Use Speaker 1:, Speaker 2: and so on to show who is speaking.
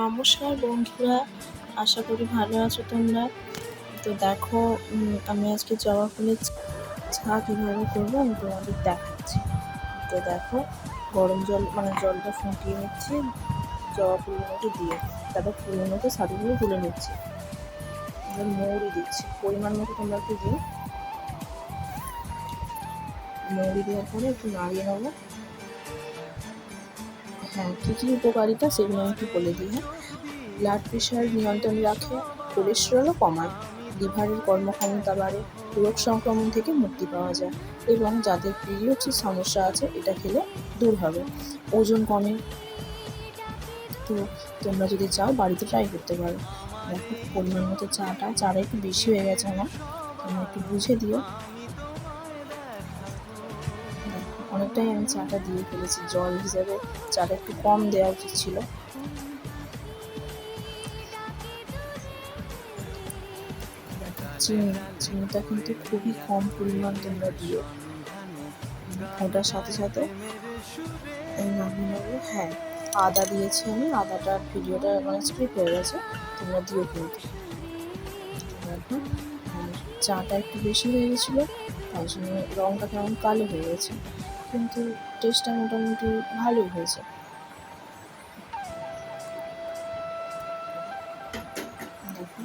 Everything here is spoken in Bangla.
Speaker 1: নমস্কার বন্ধুরা, আশা করি ভালো আছো তোমরা। তো দেখো আমি আজকে জবা ফুলের চা কীভাবে করব আমি তোমাদের দেখাচ্ছি। তো দেখো, গরম জল মানে জলটা ফুটিয়ে নিচ্ছি, জবা ফুলগুলোকে দিয়ে। তারপর ফুলগুলোকে সাথে করে তুলে নিচ্ছি। মৌরি দিচ্ছি। পরিমাণ মতো তোমরা একটু দিও। মৌরি দেওয়ার পরে একটু নাড়িয়ে নেব। হ্যাঁ কী কী উপকারিতা সেগুলো একটু বলে দিই হ্যাঁ। ব্লাড প্রেশার নিয়ন্ত্রণ রাখে কোলেস্টেরলও কমায়। লিভারের কর্মক্ষমতা বাড়ে, রোগ সংক্রমণ থেকে মুক্তি পাওয়া যায় এবং যাদের পিরিয়ডসের সমস্যা আছে, এটা খেলে দূর হবে। ওজন কমে। তো তোমরা যদি চাও, বাড়িতে ট্রাই করতে পারো। পরিমাণ মতো চাটা চাটা একটু বেশি হয়ে গেছে আমার, তোমরা একটু বুঝে দিও। অনেকটাই আমি চাটা দিয়ে ফেলেছি, জল হিসাবে। চাটা একটু কম দেওয়া উচিত ছিল। চিনি, চিনিটা কিন্তু খুবই কম পরিমাণ তোমরা দিও। ওটার সাথে সাথে হ্যাঁ আদা দিয়েছি আমি। আদাটার ভিডিওটা মানে স্ক্রিপ হয়ে গেছে, তোমরা দিও কিন্তু। চাটা একটু বেশি হয়ে গেছিল, তাই জন্য রঙটা কেমন কালো হয়ে গেছে। কিন্তু টেস্টটা মোটামুটি ভালোই হয়েছে। দেখো